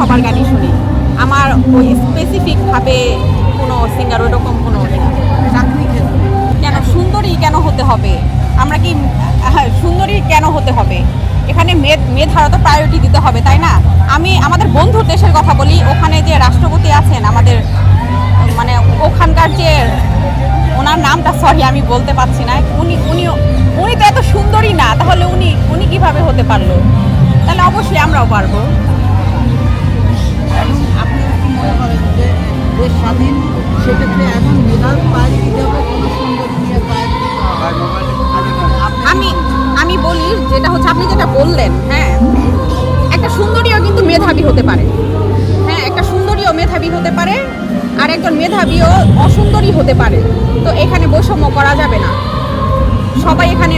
সবার গানই শুনি। আমার ওই স্পেসিফিকভাবে কোনো সিঙ্গার ওইরকম কোনো কেন সুন্দরী কেন হতে হবে? আমরা কি হ্যাঁ, সুন্দরী কেন হতে হবে? এখানে মেয়ে মেধারা তো প্রায়োরিটি দিতে হবে তাই না? আমি আমাদের বন্ধুর দেশের কথা বলি ওখানে যে রাষ্ট্রপতি আছেন আমাদের মানে ওখানকার যে ওনার নামটা সরি আমি বলতে পারছি না। উনি উনি উনি তো এত সুন্দরী না তাহলে উনি উনি কীভাবে হতে পারল? তাহলে অবশ্যই আমরাও পারব। স্বাধীন, সেক্ষেত্রে এখন মেধার পায়ে হবে কোনো হবে আপনি আমি আমি বলি যেটা হচ্ছে, আপনি যেটা বললেন হ্যাঁ একটা সুন্দরীও কিন্তু মেধাবী হতে পারে। হ্যাঁ একটা সুন্দরীও মেধাবী হতে পারে, আর একজন মেধাবীও অসুন্দরী হতে পারে। তো এখানে বৈষম্য করা যাবে না। সবাই এখানে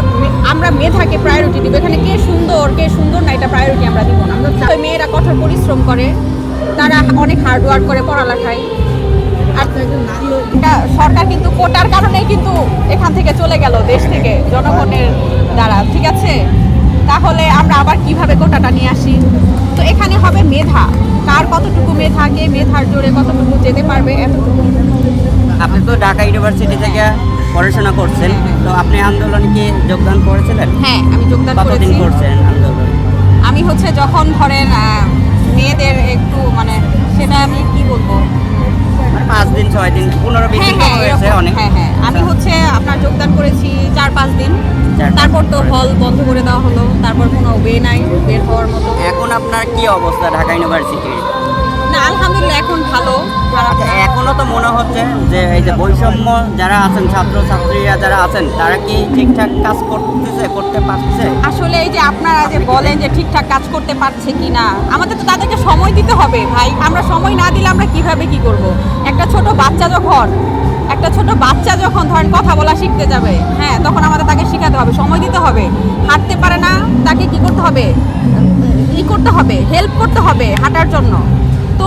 আমরা মেধাকে প্রায়োরিটি দিব। এখানে কে সুন্দর কে সুন্দর না, এটা প্রায়োরিটি আমরা দিব না। আমরা মেয়েরা কঠোর পরিশ্রম করে, তারা অনেক হার্ড ওয়ার্ক করে, পড়ালেখায়। সরকার কিন্তু কোটার কারণে কিন্তু এখান থেকে চলে গেল দেশ থেকে জনগণের দ্বারা। ঠিক আছে? তাহলে আমরা আবার কীভাবে কোটাটা নিয়ে আসি? তো এখানে হবে মেধা। কার কতটুকু মেধা কে মেধার জোরে কতটুকু যেতে পারবে এতটুকু। আপনি তো ঢাকা ইউনিভার্সিটি থেকে পড়াশোনা করছেন তো আপনি আন্দোলনে কি যোগদান করেছিলেন? হ্যাঁ আমি যোগদান কতদিন করেছি। করছেন আন্দোলন? আমি হচ্ছে যখন ধরেন মেয়েদের একটু মানে সেটা আমি কি বলব? দিন ছয় দিন পনেরো বিশ হ্যাঁ দিন হ্যাঁ হয়েছে অনেক। হ্যাঁ হ্যাঁ আমি হচ্ছে আপনার যোগদান করেছি চার পাঁচ দিন। তারপর তো হল বন্ধ করে দেওয়া হলো। তারপর কোনো ওয়ে নাই বের হওয়ার মতো। এখন আপনার কি অবস্থা ঢাকা ইউনিভার্সিটির না আলহামদুলিল্লাহ এখন ভালো খারাপ আচ্ছা না। এখনও তো মনে হচ্ছে যে এই যে বৈষম্য যারা আছেন ছাত্র ছাত্রীরা যারা আছেন তারা কি ঠিকঠাক কাজ করতেছে করতে পারছে? আসলে এই যে আপনারা যে বলেন যে ঠিকঠাক কাজ করতে পারছে কি না আমাদের তো তাদেরকে সময় দিতে হবে ভাই। আমরা সময় না দিলে আমরা কীভাবে কি করব? একটা ছোট বাচ্চা যখন একটা ছোট বাচ্চা যখন ধরেন কথা বলা শিখতে যাবে হ্যাঁ তখন আমাদের তাকে শেখাতে হবে সময় দিতে হবে। হাঁটতে পারে না তাকে কি করতে হবে? ই করতে হবে হেল্প করতে হবে হাঁটার জন্য। তো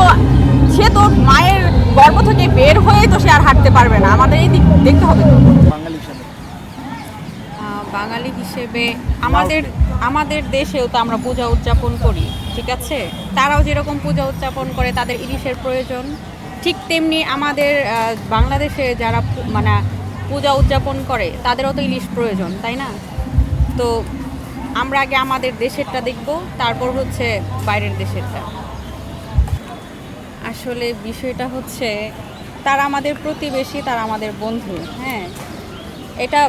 সে তো মায়ের গর্ভ থেকে বের হয়ে তো সে আর হাঁটতে পারবে না। আমাদের এই দিক দেখতে হবে তো। বাঙালি হিসাবে। বাঙালি হিসেবে আমাদের আমাদের দেশেও তো আমরা পূজা উদযাপন করি ঠিক আছে? তারাও যেরকম পূজা উদযাপন করে তাদের ইলিশের প্রয়োজন। ঠিক তেমনি আমাদের বাংলাদেশে যারা মানে পূজা উদযাপন করে তাদেরও তো ইলিশ প্রয়োজন তাই না? তো আমরা আগে আমাদের দেশেরটা দেখব, তারপর হচ্ছে বাইরের দেশেরটা। আসলে বিষয়টা হচ্ছে, তারা আমাদের প্রতিবেশী, তারা আমাদের বন্ধু হ্যাঁ? এটা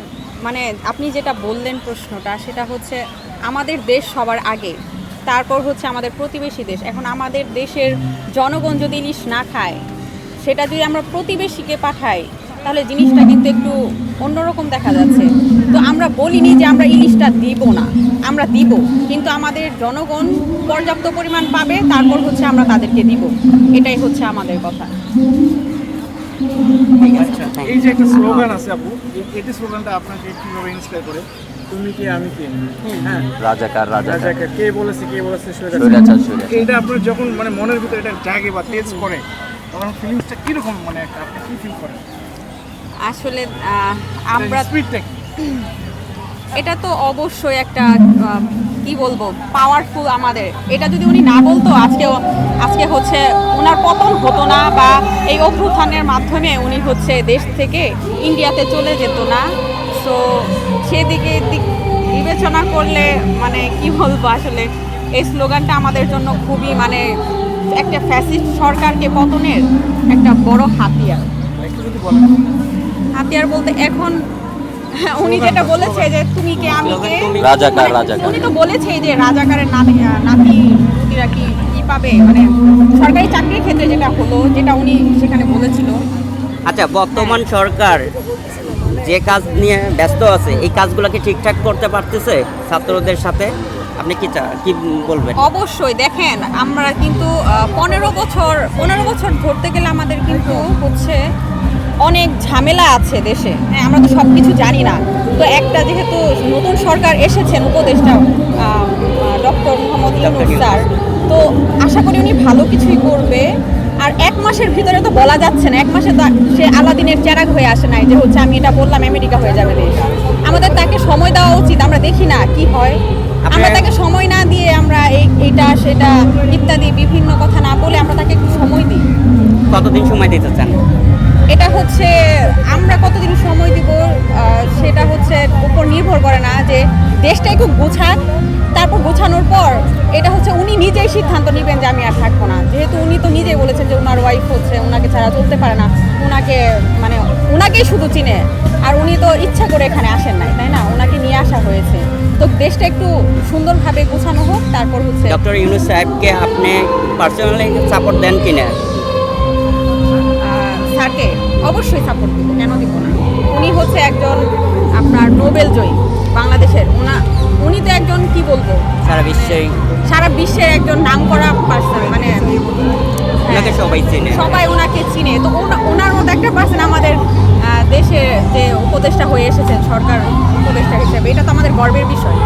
মানে আপনি যেটা বললেন প্রশ্নটা, সেটা হচ্ছে আমাদের দেশ সবার আগে, তারপর হচ্ছে আমাদের প্রতিবেশী দেশ। এখন আমাদের দেশের জনগণ যদি ইলিশ না খায়, সেটা যদি আমরা প্রতিবেশীকে পাঠাই তাহলে জিনিসটা কিন্তু একটু অন্যরকম দেখা যাচ্ছে। তো আমরা বলিনি যে আমরা ইলিশটা দিব না আমরা দিব। কিন্তু আমাদের জনগণ পর্যাপ্ত পরিমাণ পাবে তারপর হচ্ছে আমরা তাদেরকে দিব। এটাই হচ্ছে আমাদের কথা। আচ্ছা এই যে একটা স্লোগান আছে আপু এই- এটি স্লোগানটা আপনাকে কীভাবে ইন্সপায়ার করে? তুমি কে আমি কে? হ্যাঁ। রাজাকার রাজাকার। কে বলেছে কে বলেছে স্বৈরাচার। এইটা আপনার যখন মানে মনের ভিতরে এটা জাগে বা তেজ করে তখন ফিলিংসটা কীরকম মানে একটা আপনি কি ফিল করেন? আসলে আমরা এটা তো অবশ্যই একটা কি বলব পাওয়ারফুল আমাদের। এটা যদি উনি না বলতো আজকে আজকে হচ্ছে ওনার পতন হতো না বা এই অভ্যুত্থানের মাধ্যমে উনি হচ্ছে দেশ থেকে ইন্ডিয়াতে চলে যেত না। সো সেদিকে দিক- বিবেচনা করলে মানে কি বলব আসলে এই স্লোগানটা আমাদের জন্য খুবই মানে একটা ফ্যাসিস্ট সরকারকে পতনের একটা বড় হাতিয়ার। হাতিয়ার বলতে এখন উনি যেটা বলেছে যে তুমি কে আমি কে? রাজাকার, রাজাকার। উনি তো বলেছে যে রাজাকারের নাতি নাতি পুতিরা কি কি পাবে? মানে সরকারি চাকরির ক্ষেত্রে যেটা হলো যেটা উনি সেখানে বলেছিল। আচ্ছা বর্তমান সরকার যে কাজ নিয়ে ব্যস্ত আছে এই কাজগুলো কি ঠিকঠাক করতে পারতেছে ছাত্রদের সাথে? আপনি কি চা- কি বলবেন? অবশ্যই দেখেন আমরা কিন্তু পনেরো বছর পনেরো বছর ধরতে গেলে আমাদের কিন্তু হচ্ছে অনেক ঝামেলা আছে দেশে। হ্যাঁ আমরা তো সব কিছু জানি না। তো একটা যেহেতু নতুন সরকার এসেছেন উপদেষ্টা ডক্টর মোহাম্মদ ইউনুস স্যার তো আশা করি উনি ভালো কিছুই করবে। আর এক মাসের ভিতরে তো বলা যাচ্ছে না এক মাসে তো সে আলাদিনের চেরাগ হয়ে আসে নাই যে হচ্ছে আমি এটা বললাম আমেরিকা হয়ে যাবে দেশ। আমাদের তাকে সময় দেওয়া উচিত আমরা দেখি না কি হয়। আমরা তাকে সময় না দিয়ে আমরা এই এইটা সেটা ইত্যাদি বিভিন্ন কথা না বলে আমরা তাকে একটু সময় দিই। কতদিন সময় দিতে চান? এটা হচ্ছে, আমরা কতদিন সময় দিব সেটা হচ্ছে উপর নির্ভর করে না যে দেশটা একটু গোছাক, তারপর গোছানোর পর এটা হচ্ছে উনি নিজেই সিদ্ধান্ত নেবেন যে আমি আর থাকব না। যেহেতু উনি তো নিজেই বলেছেন যে ওনার ওয়াইফ হচ্ছে ওনাকে ছাড়া চলতে পারে না ওনাকে মানে ওনাকেই শুধু চিনে। আর উনি তো ইচ্ছা করে এখানে আসেন নাই, তাই না? ওনাকে নিয়ে আসা হয়েছে। তো দেশটা একটু সুন্দরভাবে গোছানো হোক, তারপর হচ্ছে ডক্টর ইউনুস সাহেবকে আপনি পার্সোনালি সাপোর্ট দেন কিনা? স্যারকে অবশ্যই সাপোর্ট দিব কেন দিব না উনি হচ্ছে একজন আপনার নোবেল জয়ী বাংলাদেশের ওনা উনি তো একজন কি বলব সারা বিশ্বে সারা বিশ্বের একজন নাম করা পার্সন মানে সবাই চেনে সবাই ওনাকে চিনে তো ওনার মতো একটা পার্সন আমাদের দেশে যে উপদেষ্টা হয়ে এসেছেন সরকার উপদেষ্টা হিসেবে এটা তো আমাদের গর্বের বিষয়